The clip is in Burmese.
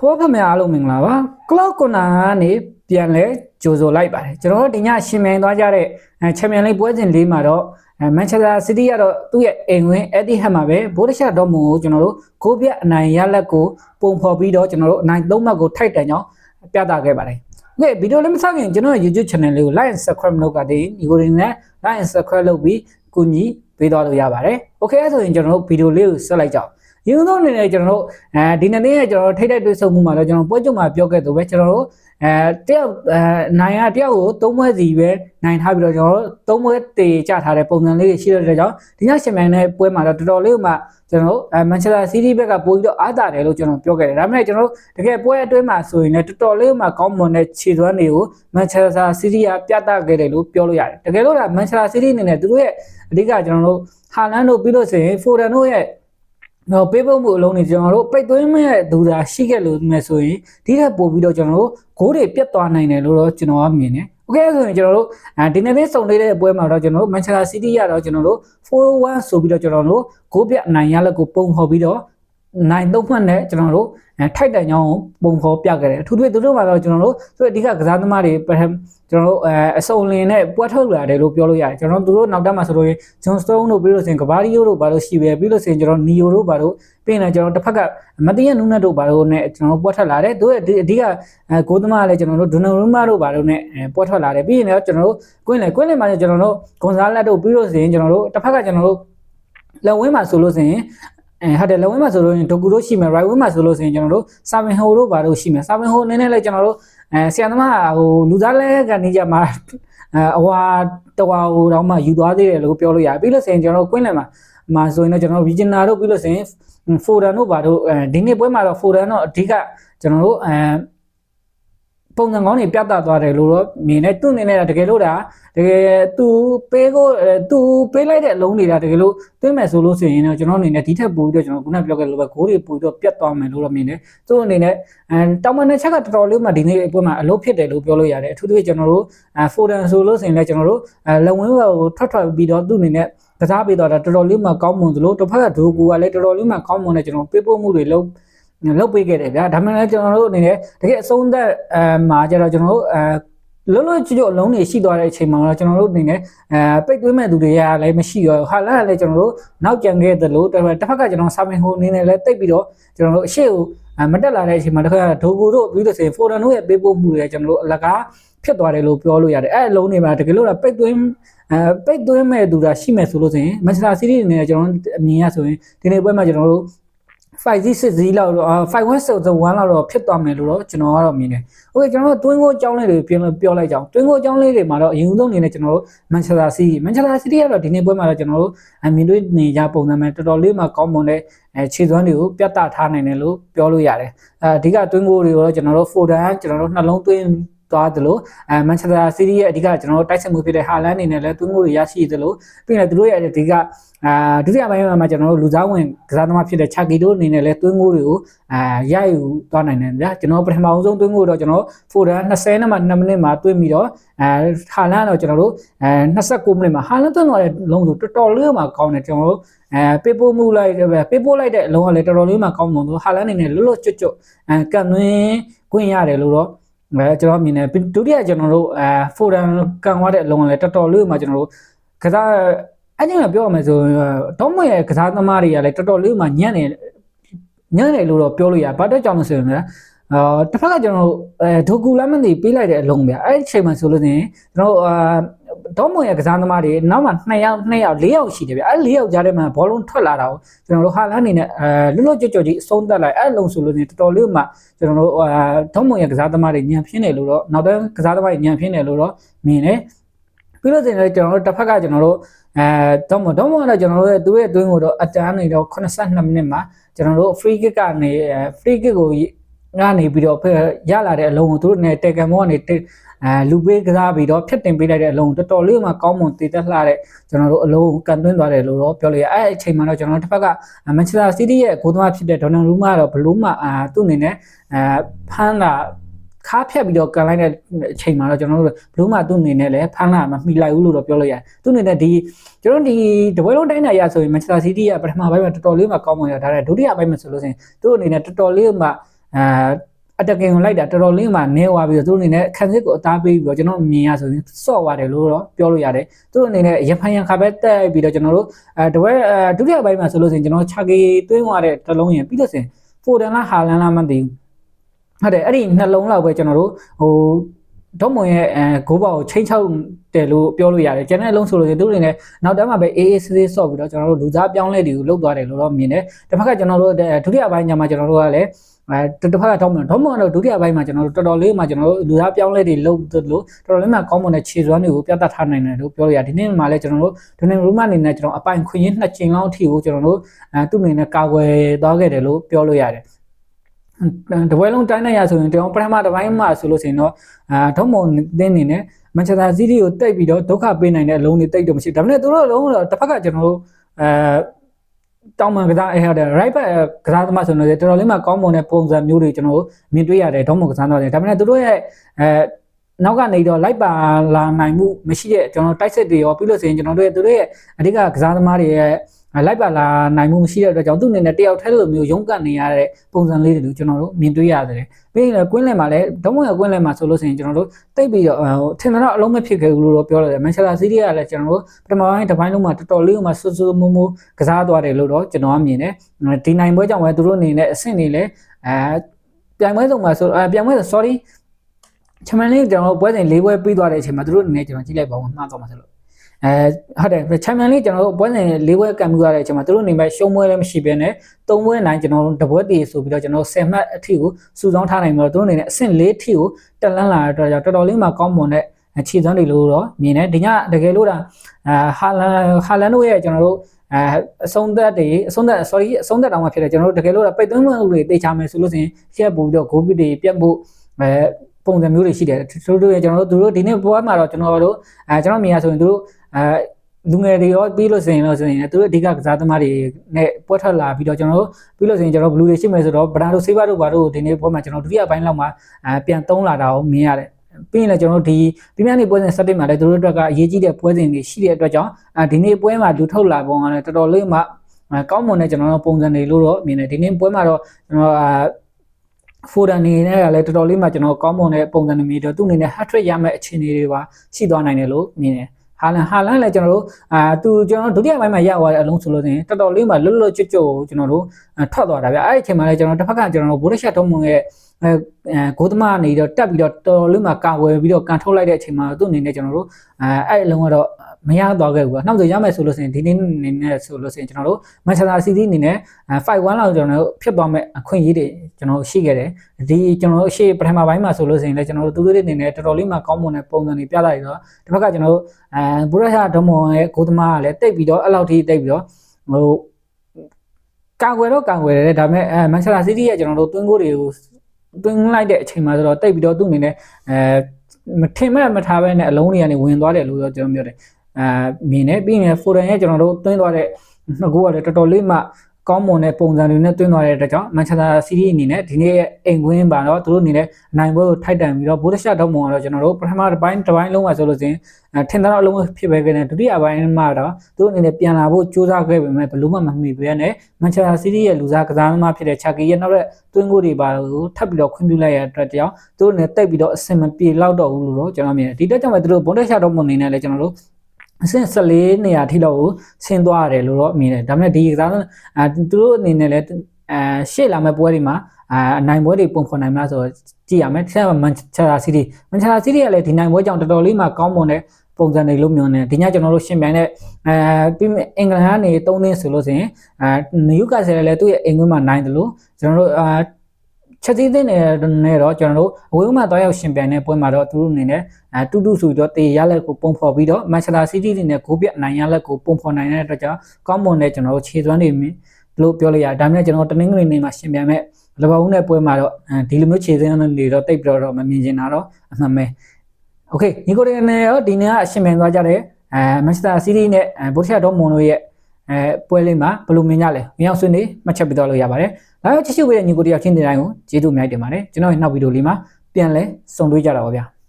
ဖိုးဖမအားလုံးမင်္ဂလာပါကလော့ကွန်နာကနေပြန်လဲကြိုဆိုလိုက်ပါတယ်ကျွန်တော်တို့ဒီညရှင်မြိုင်သွားကြတဲ့ချန်ပီယံလိပွဲစဉ်လေးမှာတော့မန်ချက်စတာစီးတီးကတော့သူ့ရဲ့အိမ်ဝင်အက်ဒီဟက်မှာပဲဘိုးတရှဒေါ်မွန်ကိုကျွန်တော်တို့ဂိုးပြအနိုင်ရလက်ကိုပုံဖော်ပြီးတော့ကျွန်တော်တို့အနိုင်သုံးမှတ်ကိုထိုက်တန်ကြောင်းပြသခဲ့ပါတယ်ကဲဗီဒီယိုလေးမဆောက်ရင်ကျွန်တော်ရဲ့ YouTube channel လေးကို like and subscribe လုပ်ကြတဲ့ဒီကိုရင်းနဲ့ like and subscribe လုပ်ပြီးကူညီပေးသွားလို့ရပါတယ်။ Okay ဆိုရင်ကျွန်တော်တို့ဗီဒီယိုလေးကိုဆက်လိုက်ကြအောင်။ ရင်းသောအနေနဲ့ကျွန်တော်တို့အဲဒီနေ့နေ့ကျွန်တော်တို့ထိတ်တဲ့တွေ့ဆုံမှုမှာတော့ကျွန်တော်ပွဲကြုံမှာပြောခဲ့သူပဲကျွန်တော်တို့အဲတယောက်အဲနိုင်ရတယောက်ကိုသုံးပွဲစီပဲနိုင်ထားပြီးတော့ကျွန်တော်တို့သုံးပွဲတေချထားတဲ့ပုံစံလေးတွေရှိတဲ့ကြောင့်ဒီညရှင်မြန်တဲ့ပွဲမှာတော့တော်တော်လေးမှကျွန်တော်တို့အဲမန်ချက်စတာစီးတီးဘက်ကပို့ပြီးတော့အားတာတယ်လို့ကျွန်တော်ပြောခဲ့တယ်ဒါပေမဲ့ကျွန်တော်တို့တကယ်ပွဲအတွင်းမှာဆိုရင်လည်းတော်တော်လေးမှကောင်းမွန်တဲ့ခြေသွမ်းတွေကိုမန်ချက်စတာစီးတီးကပြသခဲ့တယ်လို့ပြောလို့ရတယ်တကယ်လို့ဒါမန်ချက်စတာစီးတီးအနေနဲ့သူတို့ရဲ့အဓိကကျွန်တော်တို့ဟာလန်တို့ပြီးလို့ဆိုရင်ဖိုဒန်တို့ရဲ့ တော့ပေးဖို့မှုအလုံးတွေကျွန်တော်တို့ပိတ်သွင်းမဲ့သူသာရှိခဲ့လို့မယ်ဆိုရင်ဒီထက်ပိုပြီးတော့ကျွန်တော်တို့ဂိုးတွေပြတ်သွားနိုင်တယ်လို့တော့ကျွန်တော်ကမြင်တယ်โอเคဆိုရင်ကျွန်တော်တို့ဒီနေ့လေးစုံလေးတဲ့ပွဲမှာတော့ကျွန်တော်တို့မန်ချက်စတာစီးတီးရတော့ကျွန်တော်တို့4-1ဆိုပြီးတော့ကျွန်တော်တို့ဂိုးပြအနိုင်ရလက်ကိုပုံဖော်ပြီးတော့ နိုင်တော့မှတ်နဲ့ကျွန်တော်တို့ထိုက်တန်ကြောင်းပုံဖော်ပြခဲ့တယ်အထူးသဖြင့်သူတို့မှာတော့ကျွန်တော်တို့သူအဓိကကစားသမားတွေကျွန်တော်တို့အဲအစုံလင်နဲ့ပွက်ထုတ်လာတယ်လို့ပြောလို့ရတယ်ကျွန်တော်တို့နောက်တက်မှာဆိုလို့ရင်ဂျွန်စတုန်းတို့ပြီးလို့ဆိုရင်ကဘာရီယိုတို့ဘာလို့ရှိပဲပြီးလို့ဆိုရင်ကျွန်တော်နီယိုတို့ဘာလို့ပြီးရင်ကျွန်တော်တစ်ဖက်ကမတည့်ရနုနက်တို့ဘာလို့နဲ့ကျွန်တော်ပွက်ထွက်လာတယ်သူအဓိကဂိုးသမားလည်းကျွန်တော်တို့ဒွန်နိုရူမာတို့ဘာလို့နဲ့ပွက်ထွက်လာတယ်ပြီးရင်လည်းကျွန်တော်တို့ကွင်းလေကွင်းလေမှာကျွန်တော်တို့ဂွန်ဇာလက်တို့ပြီးလို့ဆိုရင်ကျွန်တော်တို့တစ်ဖက်ကကျွန်တော်တို့လက်ဝင်းမှာဆိုလို့ဆိုရင် အဲဟုတ်တယ်လက်ဝင်းမှာဆိုလို့ရင်ဒိုကူတို့ရှိမယ် right wing မှာဆိုလို့ဆိုရင်ကျွန်တော်တို့စာဝင်ဟိုတို့ဘာတို့ရှိမယ်စာဝင်ဟိုနည်းနည်းလေးကျွန်တော်တို့အဲဆီယန်သမားဟိုလူသားလဲကနေကြမှာအဝါတဝါဟိုတော့မှယူသွားသေးတယ်လို့ပြောလို့ရတယ်ပြီးလို့ဆိုရင်ကျွန်တော်တို့ကွင်းလယ်မှာမှာဆိုရင်တော့ကျွန်တော်တို့ regional တို့ပြီးလို့ဆိုရင် forum တို့ဘာတို့အဲဒီနေ့ပွဲမှာတော့ forum တော့အဓိကကျွန်တော်တို့အဲ ပုံစံကောင်းတွေပြသသွားတယ်လို့တော့မြင်နေသူ့အနေနဲ့တကယ်လို့ဒါတကယ်သူပေးကိုသူပေးလိုက်တဲ့အလုံးတွေကတကယ်လို့သွင်းမယ်ဆိုလို့ဆိုရင်တော့ကျွန်တော်အနေနဲ့ဒီထက်ပိုပြီးတော့ကျွန်တော်ခုနပြောခဲ့လို့ပဲဂိုးတွေပိုပြီးတော့ပြတ်သွားမယ်လို့တော့မြင်တယ်သူ့အနေနဲ့အဲတောင်မန်တဲ့ချက်ကတော်တော်လေးမှဒီနေ့အပွဲမှာအလုပ်ဖြစ်တယ်လို့ပြောလို့ရတယ်အထူးသဖြင့်ကျွန်တော်တို့အဲဖိုဒန်ဆိုလို့ဆိုရင်လည်းကျွန်တော်တို့အဲလက်ဝင်းဘက်ကိုထွက်ထွက်ပြီးတော့သူ့အနေနဲ့ကစားပေးတော့တာတော်တော်လေးမှကောင်းမွန်သလိုတစ်ဖက်ကဒိုကူကလည်းတော်တော်လေးမှကောင်းမွန်တဲ့ကျွန်တော်ပေးပို့မှုတွေလုပ် လုပ်ပေးခဲ့တယ်ဗျာဒါမှလည်းကျွန်တော်တို့အနေနဲ့တကယ်အဆုံးသက်အဲမှာကျတော့ကျွန်တော်တို့အဲလုံးလုံးချွတ်ချွတ်အလုံးတွေရှိသွားတဲ့အချိန်မှာတော့ကျွန်တော်တို့အနေနဲ့အဲပိတ်သွင်းမဲ့သူတွေကလည်းမရှိရောဟာလာလည်းကျွန်တော်တို့နောက်ကျန်ခဲ့သလိုတစ်ဖက်ကကျွန်တော်စာမင်ဟိုအနေနဲ့လည်းတိတ်ပြီးတော့ကျွန်တော်တို့အရှိကိုမတက်လာတဲ့အချိန်မှာတစ်ခါဒိုကူတို့ပြီးလို့ဆိုရင်ဖိုဒန်တို့ရဲ့ပေးပို့မှုတွေကျွန်တော်တို့အလကားဖြစ်သွားတယ်လို့ပြောလို့ရတယ်အဲ့အလုံးတွေမှာတကယ်လို့ပိတ်သွင်းအဲပိတ်သွင်းမဲ့သူကရှိမယ်ဆိုလို့ဆိုရင်မန်ချက်စတာစီးတီးအနေနဲ့ကျွန်တော်အမြင်ရဆိုရင်ဒီနေ့ပွဲမှာကျွန်တော်တို့ 5 6 6လောက်တော့5 1 6 1လောက်တော့ဖြစ်သွားမယ်လို့တော့ကျွန်တော်ကတော့မြင်တယ်။ Okay ကျွန်တော်တို့တွင်းကိုအကြောင်းလေးတွေပြန်ပြောလိုက်ကြအောင်။တွင်းကိုအကြောင်းလေးတွေမှာတော့အရင်ဆုံးအနေနဲ့ကျွန်တော်တို့ Manchester City Manchester City ကတော့ဒီနေ့ပွဲမှာတော့ကျွန်တော်တို့အမြင်တွေ့နေကြပုံစံမဲ့တော်တော်လေးမှကောင်းမွန်တဲ့အဲခြေစွမ်းတွေကိုပြတ်သားထားနိုင်တယ်လို့ပြောလို့ရတယ်။အဲအဓိကတွင်းကိုတွေကိုတော့ကျွန်တော်တို့ Foden ကျွန်တော်တို့နှလုံးသွင်း သွားသလိုအဲမန်ချက်စတာစီးတီးရဲ့အဓိကကျွန်တော်တို့တိုက်စစ်မှုဖြစ်တဲ့ဟာလန်အနေနဲ့လည်းသွင်းကိုတွေရရှိသလိုပြီးရင်သူတို့ရဲ့အဓိကအာဒုတိယပိုင်းမှာကျွန်တော်တို့လူစားဝင်ကစားသမားဖြစ်တဲ့ချာကီတို့အနေနဲ့လည်းသွင်းကိုတွေကိုအာရယူသွားနိုင်တယ်ဗျာကျွန်တော်ပထမအောင်ဆုံးသွင်းကိုတော့ကျွန်တော်ဖိုဒန်20နဲ့မှ2မိနစ်မှာသွင်းပြီးတော့အဲဟာလန်တော့ကျွန်တော်တို့အဲ29မိနစ်မှာဟာလန်သွင်းသွားတဲ့လုံးဆိုတော်တော်လေးမှကောင်းတယ်ကျွန်တော်တို့အဲပေးပို့မှုလိုက်တယ်ပဲပေးပို့လိုက်တဲ့အလုံးကလည်းတော်တော်လေးမှကောင်းမွန်လို့ဟာလန်အနေနဲ့လွတ်လွတ်ကျွတ်ကျွတ်အဲကန်သွင်းခွင့်ရတယ်လို့တော့ အဲကျွန်တော်မြင်တယ်ဒုတိယကျွန်တော်တို့အဲဖိုဒန်ကန်သွားတဲ့အလုံးကလည်းတော်တော်လေးမှကျွန်တော်တို့ကစားအဲ့ဒီမှာပြောရမယ်ဆိုတော့မွေရဲ့ကစားသမားတွေကလည်းတော်တော်လေးမှညံ့နေညံ့တယ်လို့တော့ပြောလို့ရဘာတက်ကြောင်လို့ဆိုရင်လည်း အာတစ်ဖက်ကကျွန်တော်တို့အဲဒိုကူလမ်းမသိပေးလိုက်တဲ့အလုံးဗျအဲ့ဒီချိန်မှာဆိုလို့ရှိရင်ကျွန်တော်အာဒေါမွန်ရဲ့ကစားသမားတွေနောက်မှ2ယောက်2ယောက်4ယောက်ရှိတယ်ဗျအဲ့4ယောက်ကြားထဲမှာဘောလုံးထွက်လာတာကိုကျွန်တော်တို့ဟာလန်းနေနဲ့အဲလွတ်လွတ်ကျွတ်ကျွတ်ကြီးအဆုံးသက်လိုက်အဲ့လုံးဆိုလို့ရှိရင်တော်တော်လေးမှကျွန်တော်တို့အာဒေါမွန်ရဲ့ကစားသမားတွေညံပြင်းတယ်လို့တော့နောက်တန်းကစားသမားတွေညံပြင်းတယ်လို့တော့မြင်တယ်ပြီးလို့ဆိုရင်ကျွန်တော်တို့တစ်ဖက်ကကျွန်တော်တို့အဲတော့မတော့မတော့ကျွန်တော်တို့သူ့ရဲ့အတွင်းကိုတော့အတန်းနေတော့82မိနစ်မှာကျွန်တော်တို့ free kick ကနေ free kick ကို ကနေပြီးတော့ရလာတဲ့အလုံးကိုသူတို့နဲ့တေကန်မောကနေအဲလူပေးကစားပြီးတော့ဖြတ်တင်ပေးလိုက်တဲ့အလုံးတော်တော်လေးမှကောင်းမွန်တည်သက်လှတဲ့ကျွန်တော်တို့အလုံးကန်သွင်းသွားတယ်လို့တော့ပြောလို့ရအဲအချိန်မှာတော့ကျွန်တော်တို့တစ်ဖက်ကမန်ချက်စတာစီးတီးရဲ့ဂိုးသမားဖြစ်တဲ့ဒေါ်နယ်ရူးမာတော့ဘလူးမာအာသူ့အနေနဲ့အဲဖမ်းတာခါဖြတ်ပြီးတော့ကန်လိုက်တဲ့အချိန်မှာတော့ကျွန်တော်တို့ဘလူးမာသူ့အနေနဲ့လည်းဖမ်းလာမမှီလိုက်ဘူးလို့တော့ပြောလို့ရတယ်သူ့အနေနဲ့ဒီကျွန်တော်ဒီတပွဲလုံးတိုင်းနိုင်ရဆိုရင်မန်ချက်စတာစီးတီးရဲ့ပထမပိုင်းမှာတော်တော်လေးမှကောင်းမွန်ရဒါနဲ့ဒုတိယပိုင်းမှာဆိုလို့ရှိရင်သူ့အနေနဲ့တော်တော်လေးမှ အဲအတကင်ကိုလိုက်တာတော်တော်လေးမှနဲသွားပြီးတော့သူတို့အနေနဲ့ခံစစ်ကိုအသားပေးပြီးတော့ကျွန်တော်မြင်ရဆိုရင်စော့သွားတယ်လို့တော့ပြောလို့ရတယ်သူတို့အနေနဲ့ရဖန်ရန်ခါပဲတက်ပြီးတော့ကျွန်တော်တို့အဲတဝဲအဲဒုတိယပိုင်းမှာဆိုလို့ရှိရင်ကျွန်တော်ချာကေသွင်းသွားတဲ့တစ်လုံးရင်ပြီးတော့စင်ဖိုဒန်လားဟာလန်လားမသိဘူးဟုတ်တယ်အဲ့ဒီနှလုံးလောက်ပဲကျွန်တော်တို့ဟိုဒေါမွန်ရဲ့အဲဂိုးဘောက်ကိုချိန်ချောက်တယ်လို့ပြောလို့ရတယ်ကျန်တဲ့အလုံးဆိုလို့ရှိရင်သူတို့အနေနဲ့နောက်တန်းမှာပဲအေးအေးဆေးဆေးဆော့ပြီးတော့ကျွန်တော်တို့လူသားပြောင်းလဲတွေကိုလုပ်သွားတယ်လို့တော့မြင်တယ်တစ်ဖက်ကကျွန်တော်တို့ဒုတိယပိုင်းညမှာကျွန်တော်တို့ကလည်း အဲတစ်ဖက်ကဒေါမွန်ဒေါမွန်ကတော့ဒုတိယပိုင်းမှာကျွန်တော်တို့တော်တော်လေးမှာကျွန်တော်တို့လူသားပြောင်းလဲတွေလုပ်လို့တော်တော်လေးမှာကောင်းမွန်တဲ့ခြေစွမ်းတွေကိုပြသထားနိုင်တယ်လို့ပြောလို့ရတယ်ဒီနေ့မှာလည်းကျွန်တော်တို့ဒိုနေရူမအနေနဲ့ကျွန်တော်အပိုင်ခွင့်ရင်းနှစ်ချိန်လောက်အထိကိုကျွန်တော်တို့အဲသူ့အနေနဲ့ကာကွယ်သွားခဲ့တယ်လို့ပြောလို့ရတယ်တပွဲလုံးတိုင်းနိုင်ရဆိုရင်ကျွန်တော်ပထမတစ်ပိုင်းမှာဆိုလို့ရှိရင်တော့အာဒေါမွန်တင်းနေနဲ့မန်ချက်စတာစီးတီးကိုတိတ်ပြီးတော့ဒုက္ခပေးနိုင်တဲ့အလုံးတွေတိတ်တော့မရှိဘူးဒါပေမဲ့သူတို့အလုံးတော့တစ်ဖက်ကကျွန်တော်တို့အဲ တောင်းမှန်ကစားအဲ့ဟာတဲ့ right back ကစားသမားဆိုတော့တော်တော်လေးမှကောင်းမွန်တဲ့ပုံစံမျိုးတွေကျွန်တော်တို့မြင်တွေ့ရတယ်ဒေါမွန်ကစားသမားတွေဒါပေမဲ့သူတို့ရဲ့အဲနောက်ကနေတော့လိုက်ပါလာနိုင်မှုမရှိတဲ့ကျွန်တော်တိုက်စစ်တွေရောပြီးလို့ဆိုရင်ကျွန်တော်တို့ရဲ့သူတို့ရဲ့အဓိကကစားသမားတွေရဲ့ လိုက်ပါလာနိုင်မှုမရှိတဲ့အတွက်ကြောင့်သူ့အနေနဲ့တယောက်တည်းလိုမျိုးရုန်းကန်နေရတဲ့ပုံစံလေးတွေကိုကျွန်တော်တို့မြင်တွေ့ရတယ်ပြီးရင်ကွင်းလယ်မှာလည်းဒုံးဝင်ကွင်းလယ်မှာဆိုလို့ဆိုရင်ကျွန်တော်တို့တိတ်ပြီးတော့ထင်တော့အလုံးမဖြစ်ခဲ့ဘူးလို့တော့ပြောရတယ်မန်ချက်စတာစီးတီးကလည်းကျွန်တော်တို့ပထမပိုင်းတစ်ပိုင်းလုံးမှာတော်တော်လေးမှဆူဆူမူမူကစားသွားတယ်လို့တော့ကျွန်တော်ကမြင်တယ်ဒီနိုင်ပွဲကြောင့်ပဲသူတို့အနေနဲ့အဆင့်တွေလည်းအဲပြိုင်ပွဲဆုံးမှာဆိုအဲပြိုင်ပွဲ sorry ချမန်လေးကျွန်တော်တို့ပွဲစဉ်၄ပွဲပြီးသွားတဲ့အချိန်မှာသူတို့အနေနဲ့ကျွန်တော်ကြည့်လိုက်ပါဦးမှားသွားမှာဆိုလို့ အဲဟုတ်တယ်ချန်ပီယံလိကျွန်တော်တို့ပွဲစဉ်၄ပွဲကန်ပြီးရတဲ့အချိန်မှာသူတို့နေမဲ့ရှုံးပွဲလည်းမရှိဘဲနဲ့၃ပွဲနိုင်ကျွန်တော်တို့တပွဲတည်ဆိုပြီးတော့ကျွန်တော်10မှတ်အထိကိုစုဆောင်းထားနိုင်ပြီးတော့သူတို့အနေနဲ့အဆင့်၄ထိကိုတက်လန်းလာတဲ့အတွက်ကြောင့်တော်တော်လေးမှကောင်းမွန်တဲ့ခြေစွမ်းတွေလို့တော့မြင်တယ်ဒီညတကယ်လို့ဒါအာဟာလန်ဟာလန်တို့ရဲ့ကျွန်တော်တို့အဲအဆုံးသက်တွေအဆုံးသက် sorry အဆုံးသက်တောင်မှဖြစ်တယ်ကျွန်တော်တို့တကယ်လို့ပိတ်သွင်းမှုတွေတေချာမယ်ဆိုလို့ရှိရင်ရှက်ပို့ပြီးတော့ဂိုးပစ်တွေပြတ်ဖို့အဲပုံစံမျိုးတွေရှိတယ်သူတို့ကျွန်တော်တို့သူတို့ဒီနေ့ပွဲမှာတော့ကျွန်တော်တို့အဲကျွန်တော်မြင်ရဆိုရင်သူတို့ အဲလူငယ်တွေရောပြီးလို့ဆိုရင်တော့ဆိုရင်သူတို့အဓိကကစားသမားတွေနဲ့ပွဲထွက်လာပြီးတော့ကျွန်တော်တို့ပြီးလို့ဆိုရင်ကျွန်တော်ဘလူးတွေရှိမယ်ဆိုတော့ဗရာဒိုဆေးဘာတို့ဘာတို့ဒီနေ့ပွဲမှာကျွန်တော်ဒုတိယပိုင်းလောက်မှာအဲပြန်သုံးလာတာကိုမြင်ရတယ်ပြီးရင်လည်းကျွန်တော်တို့ဒီပြင်းပြနေပွဲစဉ်စက်တင်မှာလည်းသူတို့အတွက်ကအရေးကြီးတဲ့ပွဲစဉ်တွေရှိတဲ့အတွက်ကြောင့်အဲဒီနေ့ပွဲမှာလူထုတ်လာပုံကလည်းတော်တော်လေးမှကောင်းမွန်တဲ့ကျွန်တော်တို့ပုံစံတွေလို့တော့မြင်တယ်ဒီနေ့ပွဲမှာတော့ကျွန်တော်အာဖိုဒန်နေနဲ့ကလည်းတော်တော်လေးမှကျွန်တော်ကောင်းမွန်တဲ့ပုံစံတွေမြင်တော့သူ့အနေနဲ့ hat trick ရမယ့်အခြေအနေတွေပါရှိသွားနိုင်တယ်လို့မြင်တယ် ဟာလန်ဟာလန်လည်းကျွန်တော်တို့အာသူကျွန်တော်ဒုတိယပိုင်းမှာရသွားတဲ့အလုံးဆိုလို့ဆိုရင်တော်တော်လေးမှလွတ်လွတ်ကျွတ်ကျွတ်ကျွန်တော်တို့ထွက်သွားတာဗျအဲ့ဒီအချိန်မှာလည်းကျွန်တော်တစ်ဖက်ကကျွန်တော်တို့ဘိုးရရှက်ထုံးမွန်ရဲ့အဲဂိုးသမားနေတော့တက်ပြီးတော့တော်တော်လေးမှကာဝယ်ပြီးတော့ကန်ထုတ်လိုက်တဲ့အချိန်မှာသူ့အနေနဲ့ကျွန်တော်တို့အဲအဲ့အလုံးကတော့ မရတော့ခဲ့ဘူး။နောက်ဆိုရမယ်ဆိုလို့ဆိုရင်ဒီနေ့နေနဲ့ဆိုလို့ဆိုရင်ကျွန်တော်တို့မန်ချက်စတာစီးတီးအနေနဲ့5-1လောက်ကျွန်တော်တို့ဖြစ်သွားမဲ့အခွင့်အရေးတွေကျွန်တော်တို့ရှိခဲ့တယ်။ဒီကျွန်တော်တို့ရှေ့ပထမပိုင်းမှာဆိုလို့ဆိုရင်လည်းကျွန်တော်တို့သူတို့တွေအနေနဲ့တော်တော်လေးမှကောင်းမွန်တဲ့ပုံစံတွေပြလိုက်ပြီးတော့ဒီဘက်ကကျွန်တော်တို့အဲဘူရရှာဒမွန်ရဲ့ဂိုးသမားကလည်းတိတ်ပြီးတော့အဲ့လောက်ထိတိတ်ပြီးတော့ဟိုကာကွယ်တော့ကာကွယ်တယ်ဒါပေမဲ့အဲမန်ချက်စတာစီးတီးရဲ့ကျွန်တော်တို့တွင်းကိုတွေကိုတွင်းလိုက်တဲ့အချိန်မှာဆိုတော့တိတ်ပြီးတော့သူ့အနေနဲ့အဲမထင်မဲ့မထားဘဲနဲ့အလုံးတွေကနေဝင်သွားတယ်လို့တော့ကျွန်တော်ပြောတယ် အာမြင်နေပြီးရင် foreign ရဲ့ကျွန်တော်တို့သွင်းသွားတဲ့နှစ်ကိုကလည်းတော်တော်လေးမှကောင်းမွန်တဲ့ပုံစံတွေနဲ့တွင်းသွားတဲ့အတွက်ကြောင့် Manchester City အနေနဲ့ဒီနေ့ရဲ့အိမ်ကွင်းပါတော့သူတို့အနေနဲ့နိုင်ပွဲကိုထိုက်တန်ပြီးတော့ဘိုးတရှတော့မွန်ကတော့ကျွန်တော်တို့ပထမတစ်ပိုင်းတစ်ပိုင်းလုံးမှာဆိုလို့ချင်းထင်သာတော့အလုံးဖြစ်ပဲခဲ့တယ်ဒုတိယပိုင်းမှာတော့သူတို့အနေနဲ့ပြန်လာဖို့ကြိုးစားခဲ့ပေမဲ့ဘလို့မှမမှီပဲနဲ့ Manchester City ရဲ့လူစားကစားသမားဖြစ်တဲ့ Chucky ရဲ့နောက်တဲ့တွင်းကိုတွေပါကိုထပ်ပြီးတော့ခွင့်ပြုလိုက်ရတဲ့အတွက်ကြောင့်သူတို့အနေနဲ့တိတ်ပြီးတော့အဆင်မပြေလောက်တော့ဘူးလို့တော့ကျွန်တော်မြင်တယ်ဒီတက်ကြောင့်ပဲသူတို့ဘုံတက်ရှတော့မွန်အနေနဲ့လည်းကျွန်တော်တို့ အဆင့်14နေရာထိလောက်ကိုဆင်းသွားရတယ်လို့တော့မြင်တယ်ဒါပေမဲ့ဒီကစားအဲသူတို့အနေနဲ့လည်းအဲရှေ့လာမဲ့ပွဲတွေမှာအာနိုင်ပွဲတွေပုံဖော်နိုင်မလားဆိုတော့ကြည့်ရမယ်ဆက်မန်ချက်စတာစီးတီးမန်ချက်စတာစီးတီးကလည်းဒီနိုင်ပွဲကြောင့်တော်တော်လေးမှကောင်းမွန်တဲ့ပုံစံတွေလို့မြင်တယ်ဒီညကျွန်တော်တို့ရှင်းပြတဲ့အဲပြီးအင်္ဂလန်ကနေ3သင်းဆိုလို့ဆိုရင်အဲနယူကာဆယ်လည်းသူ့ရဲ့အင်္ဂလန်မှာနိုင်တယ်လို့ကျွန်တော်တို့အာ ချက်သေးတဲ့နဲ့တော့ကျွန်တော်တို့အဝေးမှာတော့ရောက်ရှင်ပြိုင်တဲ့ပွဲမှာတော့သူတို့အနေနဲ့အဲတူတူဆိုတော့တေရလက်ကိုပုံဖော်ပြီးတော့မန်ချက်စတာစီးတီးနဲ့ဂိုးပြနိုင်ရလက်ကိုပုံဖော်နိုင်တဲ့အတွက်ကြောင့်ကောင်းမွန်တဲ့ကျွန်တော်တို့ခြေစွမ်းတွေလို့ပြောလိုက်ရဒါမှမဟုတ်ကျွန်တော်တနင်္ဂနွေနေ့မှာရှင်ပြိုင်မဲ့လဘဦးနဲ့ပွဲမှာတော့ဒီလိုမျိုးခြေစွမ်းတွေတော့တိတ်ပြီးတော့မမြင်ချင်တာတော့အမှန်ပဲโอเคညီကိုတွေနဲ့ရောဒီနေ့ကအရှင်ပြိုင်သွားကြတယ်အဲမန်ချက်စတာစီးတီးနဲ့ဘို့ချက်တော်မွန်တို့ရဲ့အဲပွဲလေးမှာဘယ်လိုမြင်ကြလဲမြောက်ဆွေးနေမှတ်ချက်ပေးတော့လို့ရပါတယ်။ ဒါကြောင့်ချစ်ချစ်ဝေးတဲ့ညီကိုတယောက်ချင်းနေတိုင်းကိုကျေးဇူးအများကြီးတင်ပါတယ်။ကျွန်တော်ရဲ့နောက်ဗီဒီယိုလေးမှာပြန်လဲစုံတွေ့ကြတာပါဗျာ။